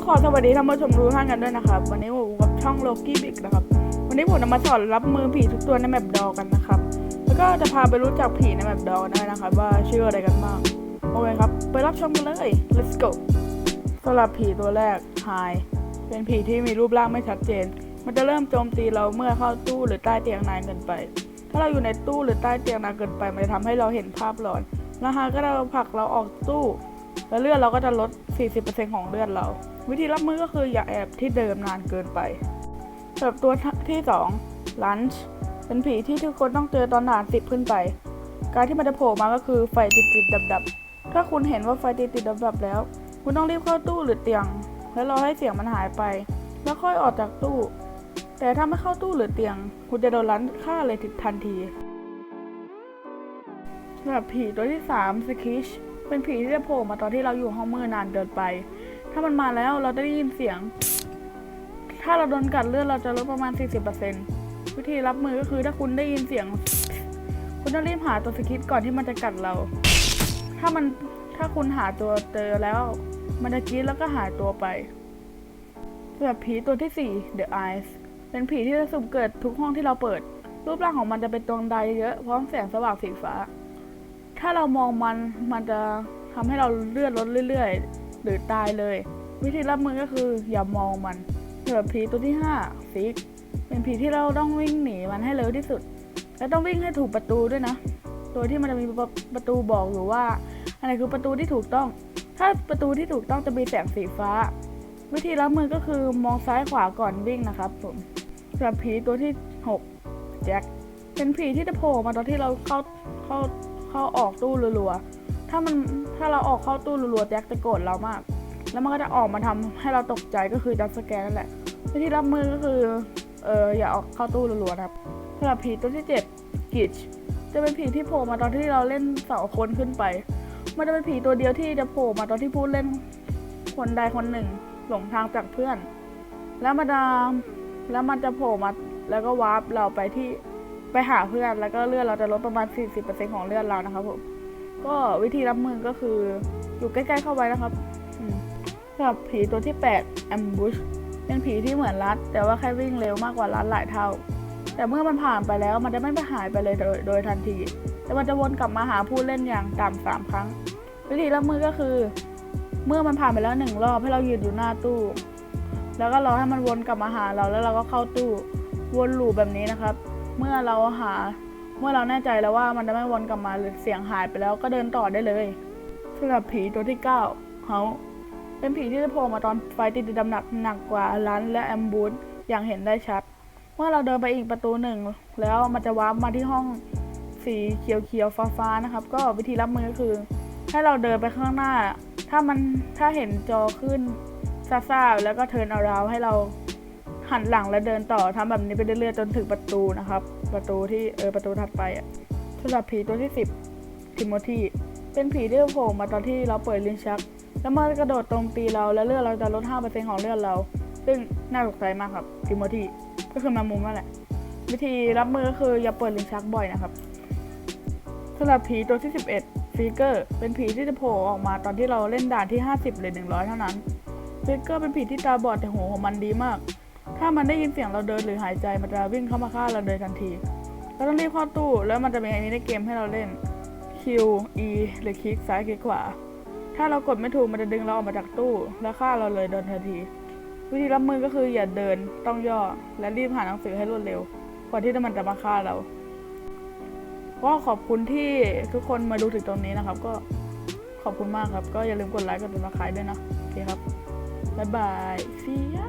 ก็ขอสวัสดีท่านผู้ชมทุกท่านกันด้วยนะครับ วันนี้ผมกับช่องโลกี้บิกนะครับ วันนี้ผมจะมาสอนรับมือผีทุกตัวในแมปดอกันนะครับ แล้วก็จะพาไปรู้จักผีในแมปดอกันด้วยนะครับ ว่าชื่ออะไรกันบ้างโอเคครับ ไปรับชมกันเลย let's go สำหรับผีตัวแรก Hi เป็นผีที่มีรูปร่างไม่ชัดเจน มันจะเริ่มโจมตีเราเมื่อเข้าตู้หรือใต้เตียงนานเกินไป ถ้าเราอยู่ในตู้หรือใต้เตียงนานเกินไป มันจะทำให้เราเห็นภาพหลอนแล้วฮาก็จะผลักเราออกตู้ แล้วเลือดเราก็จะลด 40%ของเลือดเรา วิธีรับมือก็คืออย่าแอบที่เดิมนานเกินไปสำหรับตัวที่2 lunch เป็นผีที่ทุกคนต้องเจอตอนด่าน10ขึ้นไป การที่มันจะโผล่มาก็คือไฟติดติดดับดับถ้าคุณเห็นว่าไฟติดติดดับดับแล้ว คุณต้องรีบเข้าตู้หรือเตียง แล้วรอให้เสียงมันหายไป แล้วค่อยออกจากตู้ แต่ถ้าไม่เข้าตู้หรือเตียง คุณจะโดนลันฆ่าเลยทันทีสำหรับผีตัวที่3สคิชเป็นผีที่จะโผล่มาตอนที่เราอยู่ห้องมืดนานเกินไป ถ้ามันมาแล้วเราจะได้ยินเสียง ถ้าเราโดนกัดเลือดเราจะลดประมาณ 40%วิธีรับมือก็คือถ้าคุณได้ยินเสียง คุณต้องรีบหาตัวสคิชก่อนที่มันจะกัดเรา ถ้ามันถ้าคุณหาตัวเจอแล้ว มันจะกรีดแล้วก็หายตัวไปสำหรับผีตัวที่ 4 The Eyes เป็นผีที่จะสุ่มเกิดทุกห้องที่เราเปิด รูปร่างของมันจะเป็นดวงใดเยอะพร้อมแสงสว่างสีฟ้า ถ้าเรามองมันมันจะทำให้เราเลือดลดเรื่อยๆ หรือตายเลย วิธีรับมือก็คืออย่ามองมันสำหรับผีตัวที่5ฟิกเป็นผีที่เราต้องวิ่งหนีมันให้เร็วที่สุด และต้องวิ่งให้ถูกประตูด้วยนะโดยที่มันจะมีประประตูบอกอยู่ว่าอันไหนคือประตูที่ถูกต้อง ถ้าประตูที่ถูกต้องจะมีแสงสีฟ้า วิธีรับมือก็คือมองซ้ายขวาก่อนวิ่งนะครับผมสำหรับผีตัวที่ 6 แจ็คเป็นผีที่จะโผล่มาตอนที่เราเข้าเข้าเข้าออกตู้รัวๆ ถ้ามันถ้าเราออกเข้าตู้รัวๆแจ็คจะโกรธเรามาก แล้วมันก็จะออกมาทำให้เราตกใจก็คือจัมป์สแกนนั่นแหละวิธีรับมือก็คือเอออย่าออกเข้าตู้รัวๆนะครับสำหรับผีตัวที่เจ็ดกิชจะเป็นผีที่โผล่มาตอนที่เราเล่นสองคนขึ้นไป มันจะเป็นผีตัวเดียวที่จะโผล่มาตอนที่ผู้เล่นคนใดคนหนึ่งหลงทางจากเพื่อน แล้วมันจะแล้วมันจะโผล่มาแล้วก็วาร์ปเราไปที่ไปหาเพื่อนแล้วก็เลือดเราจะลดประมาณ 40%ของเลือดเรานะครับผม ก็วิธีรับมือก็คืออยู่ใกล้ ๆ เข้าไว้นะครับอืมสำหรับผีตัวที่8 ambush เป็นผีที่เหมือนรัด แต่ว่าแค่วิ่งเร็วมากกว่ารัดหลายเท่า แต่เมื่อมันผ่านไปแล้วมันจะไม่ไปหายไปเลยโดยโดยทันที แต่มันจะวนกลับมาหาผู้เล่นอย่างต่ำสามครั้ง วิธีรับมือก็คือ เมื่อมันผ่านไปแล้วหนึ่งรอบให้เรายืนอยู่หน้าตู้ แล้วก็รอให้มันวนกลับมาหาเราแล้วเราก็เข้าตู้วนลูปแบบนี้นะครับ เมื่อเราหา เมื่อเราแน่ใจแล้วว่ามันจะไม่วนกลับมาหรือเสียงหายไปแล้วก็เดินต่อได้เลยสำหรับผีตัวที่ 9เฮาเป็นผีที่จะโผล่มาตอนไฟติดดำหนักหนักกว่าลันและแอมบูสอย่างเห็นได้ชัด เมื่อเราเดินไปอีกประตูหนึ่ง แล้วมันจะวาร์ปมาที่ห้องสีเขียวเขียวฟ้าฟ้าๆนะครับ ก็วิธีรับมือก็คือ ให้เราเดินไปข้างหน้า ถ้ามันถ้าเห็นจอขึ้นซ่าๆแล้วก็เทิร์นอาราวให้เรา หันหลังแล้วเดินต่อทำแบบนี้ไปเรื่อยๆจนถึงประตูนะครับ ประตูที่เออประตูถัดไปอะสำหรับผีตัวที่10ทิโมธีเป็นผีที่โผล่มาตอนที่เราเปิดลิ้นชัก แล้วมันกระโดดตรงตีเราแล้วเลือดเราจะลด5%ของเลือดเรา ซึ่งน่าตกใจมากครับทิโมธีก็คือแมงมุมนั่นแหละ วิธีรับมือก็คืออย่าเปิดลิ้นชักบ่อยนะครับสำหรับผีตัวที่ 11ฟิกเกอร์เป็นผีที่จะโผล่ออกมาตอนที่เราเล่นด่านที่ 50 หรือ 100 เท่านั้นฟิกเกอร์เป็นผีที่ตาบอดแต่หูของมันดีมาก ถ้ามันได้ยินเสียงเราเดินหรือหายใจมันจะวิ่งเข้ามาฆ่าเราเลยทันทีเราต้องรีบเข้าตู้แล้วมันจะมีอันนี้ในเกมให้เราเล่น Q E หรือคลิกซ้ายคลิกขวา ถ้าเรากดไม่ถูกมันจะดึงเราออกมาจากตู้แล้วฆ่าเราเลยโดนทันที วิธีรับมือก็คืออย่าเดินต้องย่อและรีบหาหนังสือให้รวดเร็วก่อนที่มันจะมาฆ่าเรา ก็ขอบคุณที่ทุกคนมาดูถึงตรงนี้นะครับ ก็ขอบคุณมากครับ ก็อย่าลืมกดไลค์กดติดตามด้วยนะ โอเคครับ บ๊ายบาย see ya